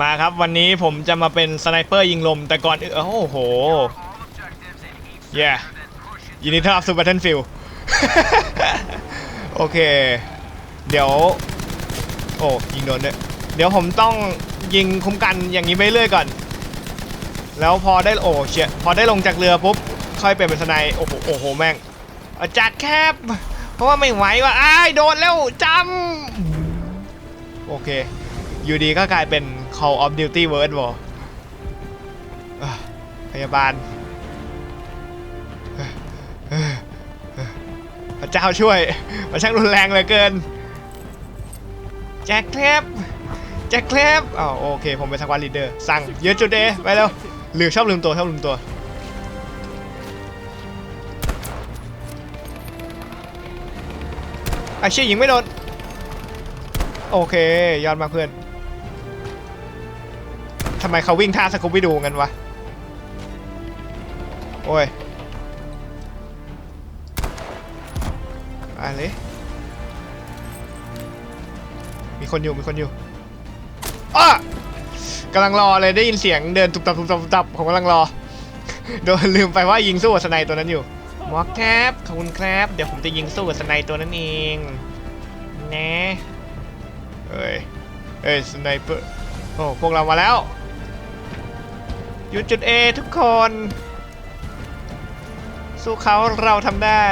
มาครับวันนี้ผมจะมาเป็นสไนเปอร์ยิงลมแต่ก่อนอื่นโอ้โหเย่ยินดีต้อนรับสู่ Battlefield โอเค เดี๋ยว โอ้ยิงโดนด้วยเดี๋ยวผมต้องยิงคุ้มกันอย่างนี้ไปเรื่อยก่อน แล้วพอได้โอ้เชียพอได้ลงจากเรือปุ๊บค่อยเปลี่ยนเป็นสไนโอ้โหโอ้โหแม่งอาจัดแคบ เพราะว่าไม่ไหวว่ะอ้ายโดนแล้วจำโอเค อยู่ดีก็กลายเป็น Call of Duty World War อ่พยาบาล พระเจ้าช่วย มันช่างรุนแรงเหลือเกิน แจ็คแคลบแจ็คแคลบอ๋อโอเค ผมเป็นสควอตลีดเดอร์ สั่งเยืดจุดเดไปเร็วลืมชอบลืมตัว ชอบลืมตัว ไอ้เชี่ยยิงไม่โดน โอเค ยอดมากเพื่อน ทำไมเขาวิ่งท่าสกูปไปดูกันวะ โอ้ยอะไรมีคนอยู่มีคนอยู่อ้อกำลังรอเลยได้ยินเสียงเดินตุบตับตุบตับตุบตับผมกำลังรอ โดนลืมไปว่ายิงสู้กับสไนตัวนั้นอยู่มอครับขอบคุณครับ เดี๋ยวผมจะยิงสู้กับสไนตัวนั้นเองนะเอ้ยเอ้ยสไนเปอร์โอ้พวกเรามาแล้ว อยู่จุด A ทุกคน สู้เขาเราทำได้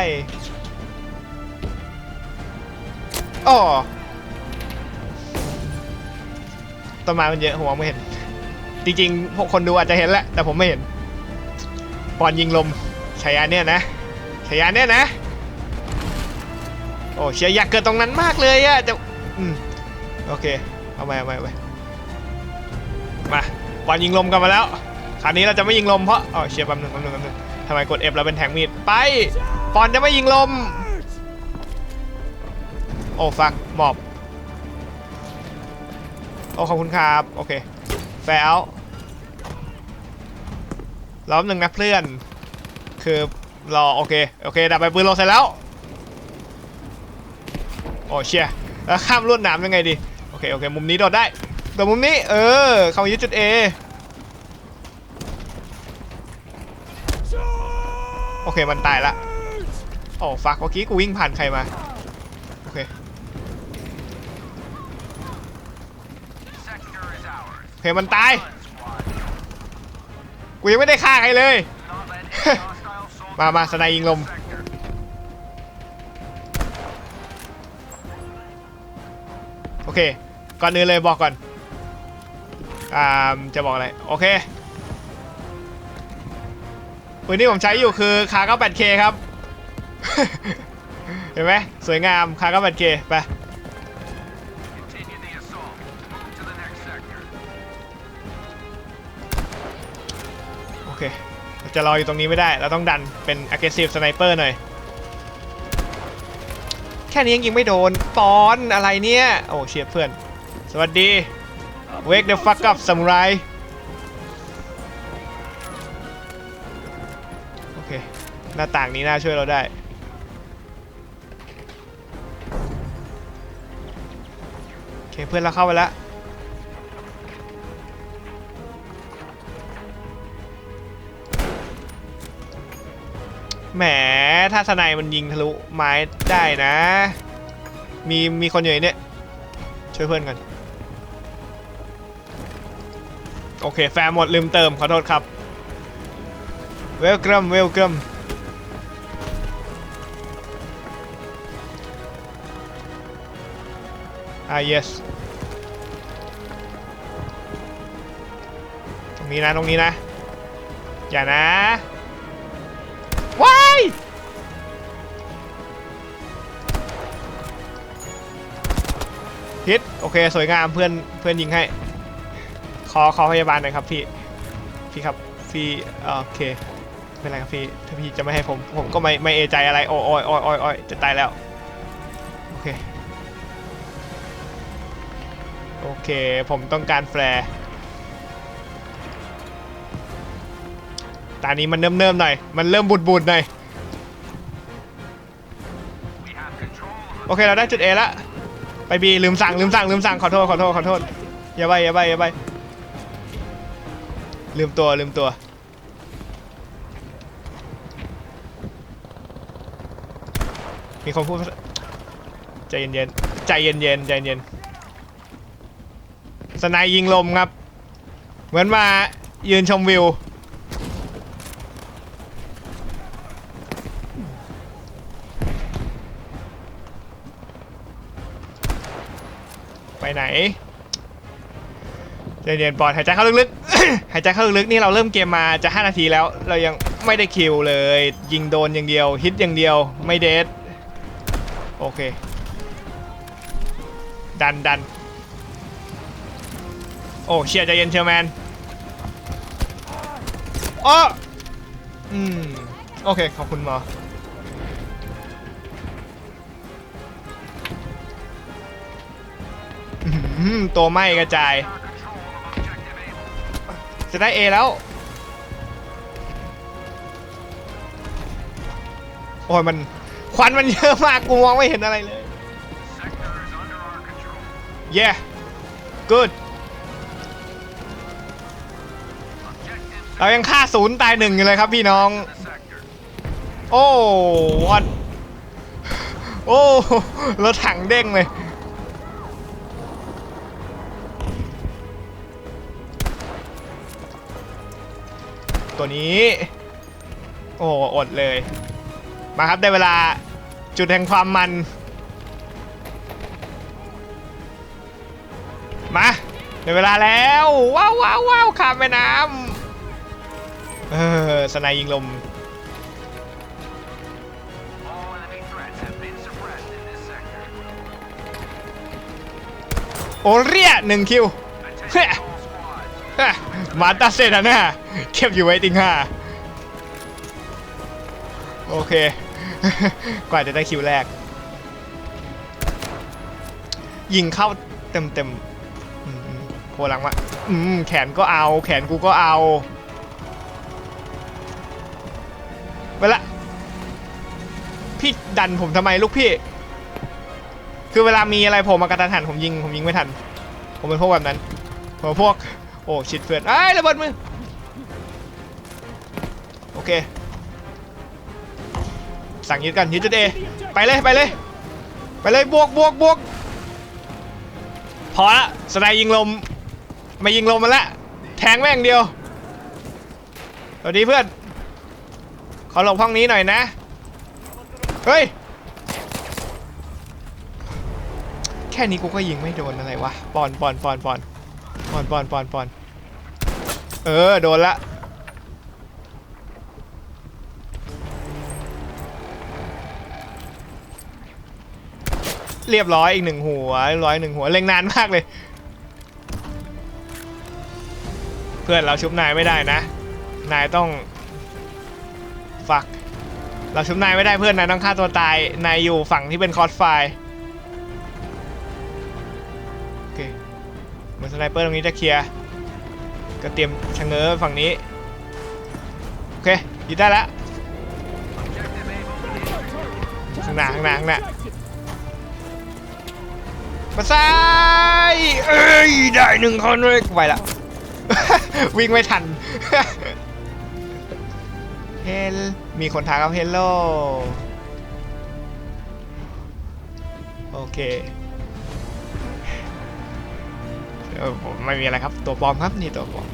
โอ้ต้นไม้มันเยอะผมมองไม่เห็น จริงๆพวกคนดูอาจจะเห็นแหละ แต่ผมไม่เห็น ปอนยิงลมฉายาเนี่ยนะฉายาเนี่ยนะ โอ้เชียร์อยากเกิดตรงนั้นมากเลยอะจะอืมโอเค เอาไปเอาไปเอาไปมาปอนยิงลมกันมาแล้ว คราวนี้เราจะไม่ยิงลมเพราะอ๋อเชียร์แป๊บนึงแป๊บนึงแป๊บนึงทำไมกด F แล้วเป็นแทงมีดไปปอนจะไม่ยิงลม โอ้ฟักหมอบ โอ้ขอบคุณครับ โอเคแฟลรอบหนึ่งนะเพื่อน คือรอโอเคโอเคดับไปปืนลงเสร็จแล้ว โอ้เชียแล้วข้ามลวดหนามยังไงดี โอเคโอเคมุมนี้โดดได้โดดมุมนี้เออเขามายึดจุด A อเคมันตายละโอ้ฟักเมื่อกี้กูวิ่งผ่านใครมาโอเคโอเคมันตายกูยังไม่ได้ฆ่าใครเลย มามาสไนยิงลมโอเคก่อนอื่นเลยบอกก่อนอ่าจะบอกอะไร โอเค ปืนที่ผมใช้อยู่คือคา 98K ครับ เห็นไหมสวยงามคา 98K ไปโอเคเราจะรออยู่ตรงนี้ไม่ได้ เราต้องดันเป็น aggressive sniper หน่อย แค่นี้ยังยิงไม่โดนปอนอะไรเนี่ย โอ้เชียร์เพื่อน สวัสดี wake the fuck up samurai น้าต่างนี้น่าช่วยเราได้ โอเคเพื่อนเราเข้าไปแล้วแหม ถ้าสไนมันยิงทะลุไม้ได้นะ มีมีคนอยู่ในเนี่ย ช่วยเพื่อนกัน โอเค แฟร์หมดลืมเติม ขอโทษครับ เวลกัมเวลกัม อ่า yes ตรงนี้นะ ตรงนี้นะ อย่านะ ว้ายฮิตโอเค สวยงามเพื่อนเพื่อนยิงให้ ขอขอพยาบาลหน่อยครับพี่ พี่ครับ พี่โอเคไม่เป็นไรครับพี่ ถ้าพี่จะไม่ให้ผม ผมก็ไม่ไม่เอใจอะไรอ้ยโอ้ยโอ้ยโอ้ยโอ้ยจะตายแล้ว โอเค โอเค ผมต้องการแฟร์ตอนนี้มันเนิ่มเนิ่มๆหน่อย มันเริ่มบุดบุดๆหน่อย โอเคเราได้จุด A แล้วไป B ลืมสั่งลืมสั่งลืมสั่งขอโทษขอโทษขอโทษ อย่าไปอย่าไปอย่าไปลืมตัวลืมตัว มีคนพูดใจเย็นๆใจเย็นๆใจเย็น สนายยิงลมครับ เหมือนมายืนชมวิว ไปไหนใจเย็นปอดหายใจเข้าลึกๆ หายใจเข้าลึกๆ นี่เราเริ่มเกมมาจะ 5 นาทีแล้ว เรายังไม่ได้คิวเลย ยิงโดนอย่างเดียว ฮิตอย่างเดียวไม่เดทโอเค ดันดัน อ้เชียร์ใจเย็นเชียร์แมนอ้ออืมโอเค ขอบคุณหมอตัวไหม้กระจาย จะได้ A แล้ว โอ้ยมัน ควันมันเยอะมาก กูมองไม่เห็นอะไรเลยเย้ good เรายังฆ่าศูนย์ตายหนึ่งอยู่เลยครับพี่น้อง โอ้วัดโอ้รถถังเด้งเลย ตัวนี้ โอ้อดเลย มาครับได้เวลาจุดแห่งความมัน มาได้เวลาแล้ว ว้าวว้าวว้าวข้ามแม่น้ำ เออสนายยิงลม All enemy threats have been suppressed in this sector. โอเรียหนึ่งคิว Attention all squads. ฮะมาตาเซนนะเก็บอยู่ไว้ติงห้าโอเค กว่าจะได้คิวแรก ยิงเข้าเต็มเต็มๆอืมโพลังวะอืมแขนก็เอา แขนกูก็เอา เวลาพี่ดันผมทำไมลูกพี่ คือเวลามีอะไรผมมากระตันหันผมยิงผมยิงไม่ทัน ผมเป็นพวกแบบนั้น ผมพวก โอ้ชิดเพื่อนไอ้ระเบิดมือ โอเค สั่งยึดกันยึดจุดเอไปเลยไปเลย ไปเลยบวกบวกบวกพอละสไนด์ยิงลม ไม่ยิงลมมันละ แทงแม่งเดียวสวัสดีเพื่อน ขอหลบห้องนี้หน่อยนะ เฮ้ย แค่นี้กูก็ยิงไม่โดนอะไรวะปอนปอนปอนปอนปอนปอนปอนปอนเออ โดนละเรียบร้อยอีกหนึ่งหัวร้อยหนึ่งหัวเล็งนานมากเลย เพื่อนเราชุบนายไม่ได้นะ นายต้อง ฟักเราชุบนายไม่ได้เพื่อนนายต้องฆ่าตัวตาย นายอยู่ฝั่งที่เป็นคอร์สไฟโอเคเหมือนสไนเปอร์ตรงนี้จะเคลียร์ ก็เตรียมชะเง้อฝั่งนี้ โอเคยึดได้แล้วข้างหน้าข้างหน้าข้างหน้ามาซ้ายเอ้ยได้หนึ่งคนเลยไปละ วิ่งไม่ทัน ลมีคนทักครับเฮลโลโอเคเออผมไม่มีอะไรครับ ตัวปลอมครับนี่ตัวปลอม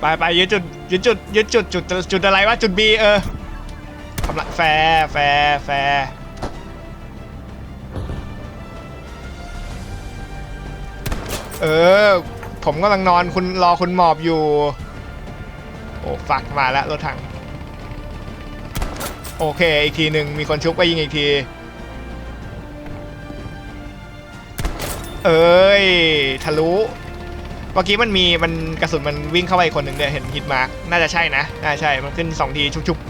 ไปไปยึดจุดยึดจุดยึดจุดจุดจุดอะไรวะจุด B เออกำลังแฟร์แฟร์แฟร์เออ ผมกำลังนอนคุณรอคุณหมอบอยู่ โอ้ฝักมาแล้วรถถัง โอเค อีกทีหนึ่งมีคนชุบไปยิงอีกที เอ้ย ทะลุ เมื่อกี้มันมีมันกระสุนมันวิ่งเข้าไปอีกคนหนึ่งเนี่ยเห็นฮิตมาร์กน่าจะใช่นะ น่าใช่ มันขึ้นสองทีชุบๆ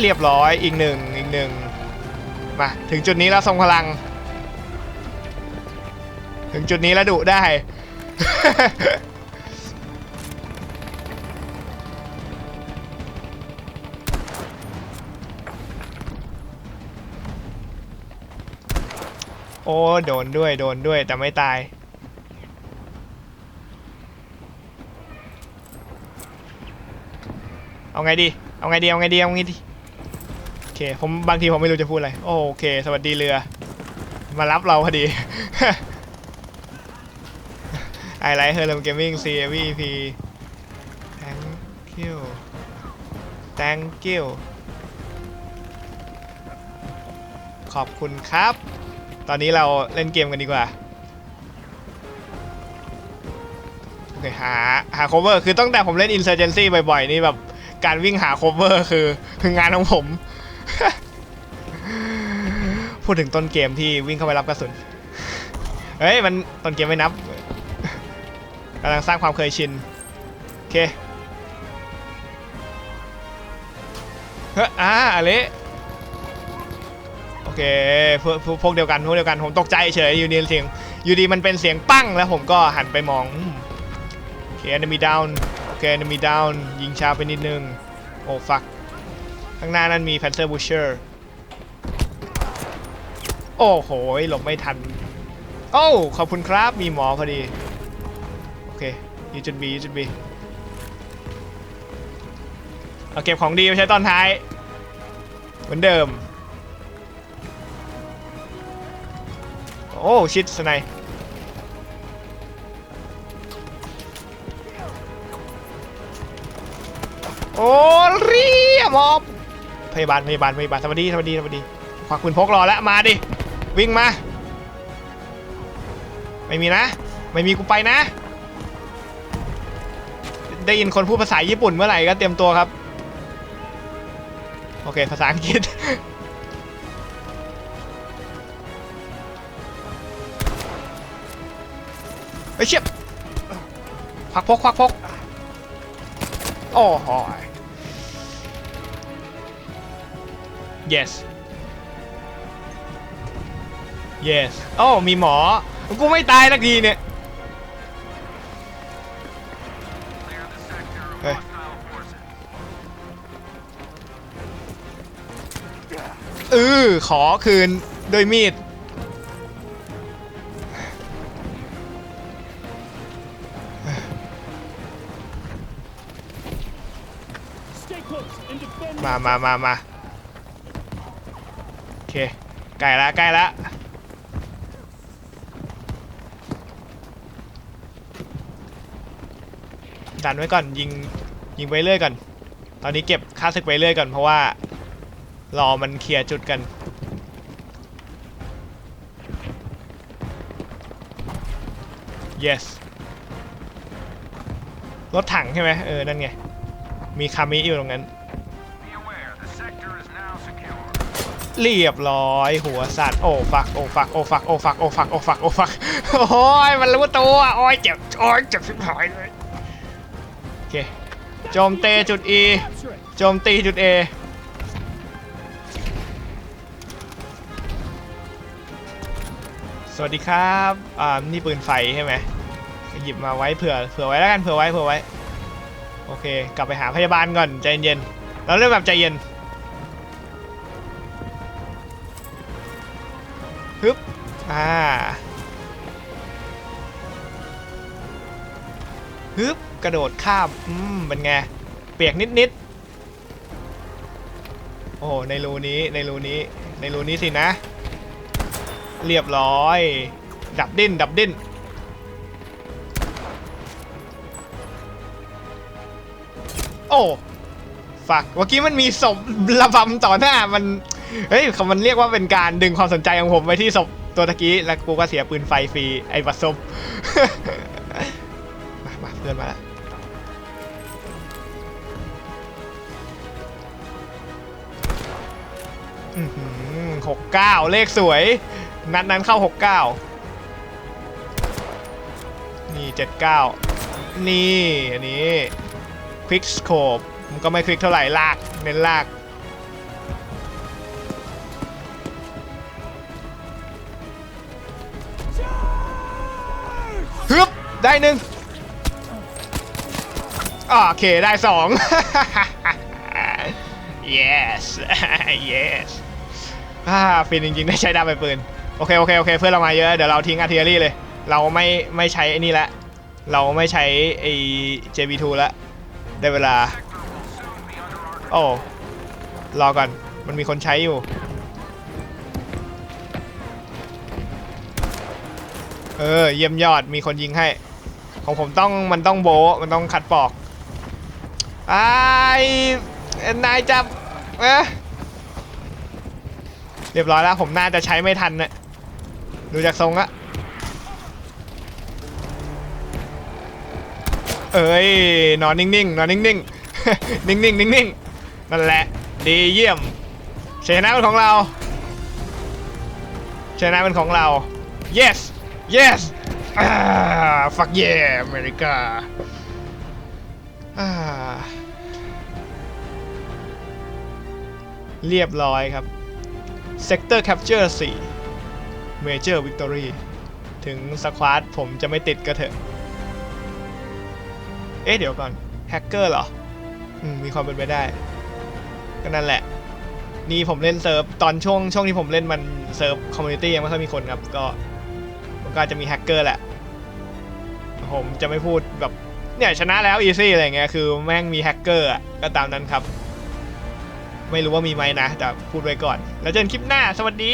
เรียบร้อยอีกหนึ่งอีกหนึ่ง มาถึงจุดนี้แล้วทรงพลัง ถึงจุดนี้แล้วดุได้ โอ้โดนด้วยโดนด้วยแต่ไม่ตายเอาไงดี เอาไงดี เอาไงดี เอาไงดี ผมบางทีผมไม่รู้จะพูดอะไร โอเค สวัสดีเรือ มารับเราพอดีไอไลท์เฮอร์เลมเกมมิ่ง CVP thank you thank you ขอบคุณครับ ตอนนี้เราเล่นเกมกันดีกว่า โอเค หา หา cover คือตั้งแต่ผมเล่น insurgency บ่อยๆ นี่แบบ การวิ่งหา cover คือคืองานของผม พูดถึงต้นเกมที่วิ่งเข้าไปรับกระสุน เฮ้ยมันต้นเกมไม่นับกำลังสร้างความเคยชิน โอเค เฮ้ยอ่าอะไรโอเคพวกพวกพวกเดียวกันพวกเดียวกันผมตกใจเฉยอยู่ดีเสียงอยู่ดีมันเป็นเสียงปั้งแล้วผมก็หันไปมองโอเค enemy down โอเค enemy down ยิงช้าไปนิดนึง โอ้ fuck ข้างหน้านั้นมี Panzer Butcher โอ้โหหลบไม่ทัน โอ้ขอบคุณครับ มีหมอพอดี โอเคยูจุดบียูจุดบีเอาเก็บของดีไปใช้ตอนท้าย เหมือนเดิม โอ้ ชิดสไนโอ้เรียมอบพยาบาลพยาบาลพยาบาลสวัสดีสวัสดีสวัสดีควักปืนพกรอแล้วมาดิ วิ่งมา ไม่มีนะ ไม่มีกูไปนะ ได้ยินคนพูดภาษาญี่ปุ่นเมื่อไหร่ก็เตรียมตัวครับ โอเค ภาษาอังกฤษไปเชี่ยบควักพกควักพกโอ้โห yes yes โอ้มีหมอ กูไม่ตายสักทีเนี่ย Clear the sector of Hey. hostile forces. เออขอคืนด้วยมีด มามามามาโอเค ใกล้ละใกล้ละ ดันไว้ก่อนยิงยิงไปเรื่อยก่อน ตอนนี้เก็บค่าศึกไปเรื่อยก่อนเพราะว่ารอมันเคลียร์จุดกัน yes รถถังใช่ไหมเออ นั่นไง มีคามิอยู่ตรงนั้น เรียบร้อย หัวสัตว์ โอ้ฟัก โอ้ฟัก โอ้ฟัก โอ้ฟัก โอ้ฟัก โอ้ฟัก โอ้ฟัก โอ้ย มันรู้ตัว โอ้ยเจ็บ โอ้ยเจ็บชิบหายเลย เคโจมเตจุด E โจมตีจุด A สวัสดีครับอ่านี่ปืนไฟใช่ไหมหยิบมาไว้เผื่อเผื่อไว้แล้วกันเผื่อไว้เผื่อไว้โอเค กลับไปหาพยาบาลก่อนใจเย็นเราเริ่มแบบใจเย็นฮึบอ่าฮึบ กระโดดข้าม อืมเป็นไง เปียกนิดๆ โอ้โห ในรูนี้ ในรูนี้ ในรูนี้สินะ เรียบร้อย ดับดิ้น ดับดิ้น โอ้ ฝัก เมื่อกี้มันมีศพระบำต่อหน้า มัน เฮ้ยมันเรียกว่าเป็นการดึงความสนใจของผมไปที่ศพตัวตะกี้แล้วกูก็เสียปืนไฟฟรีไอ้บัตซบมามาเพื่อนมาแล้ว หกเก้าเลขสวย นัดนั้นเข้าหกเก้านี่เจ็ดเก้านี่ อันนี้ควิกสโคปมันก็ไม่ควิกเท่าไหร่ลาก เน้นลาก ฮึบ ได้หนึ่งโอเค ได้สอง yes yes อ่าฟินจริงๆ ได้ใช้ดาบไปปืน โอเค โอเค โอเค เพื่อนเรามาเยอะ เดี๋ยวเราทิ้งอาร์เทอรี่เลย เราไม่ไม่ใช้ไอ้นี่ละ เราไม่ใช้ไอ้ JB2 ละ ได้เวลา โอ้ รอก่อน มันมีคนใช้อยู่ เออ เยี่ยมยอด มีคนยิงให้ ของผมต้องมันต้องโบ มันต้องคัดปอกไอ้นายจับเอ๊ะ เรียบร้อยแล้วผมน่าจะใช้ไม่ทันนะดูจากทรงอะเอ้ยนอนนิ่งๆนอนนิ่งๆนิ่งๆนิ่งๆนั่นแหละ ดีเยี่ยมชนะเป็นของเราชนะเป็นของเรา yes yes อ่า fuck yeah อเมริกาอ่าเรียบร้อยครับ Sector Capture 4 Major Victory ถึงสควอตผมจะไม่ติดก็เถอะ เอ๊ะเดี๋ยวก่อน แฮกเกอร์เหรออืมมีความเป็นไปได้ ก็นั่นแหละ นี่ผมเล่นเซิร์ฟ ตอนช่วงช่วงที่ผมเล่นมันเซิร์ฟคอมมูนิตี้ยังไม่ค่อยมีคนครับ ก็มันก็จจะมีแฮกเกอร์แหละ ผมจะไม่พูดแบบเนี่ยชนะแล้วอีซี่อะไรเงี้ยคือแม่งมีแฮกเกอร์อะก็ตามนั้นครับ ไม่รู้ว่ามีไหมนะ แต่พูดไว้ก่อน แล้วเจอกันคลิปหน้า สวัสดี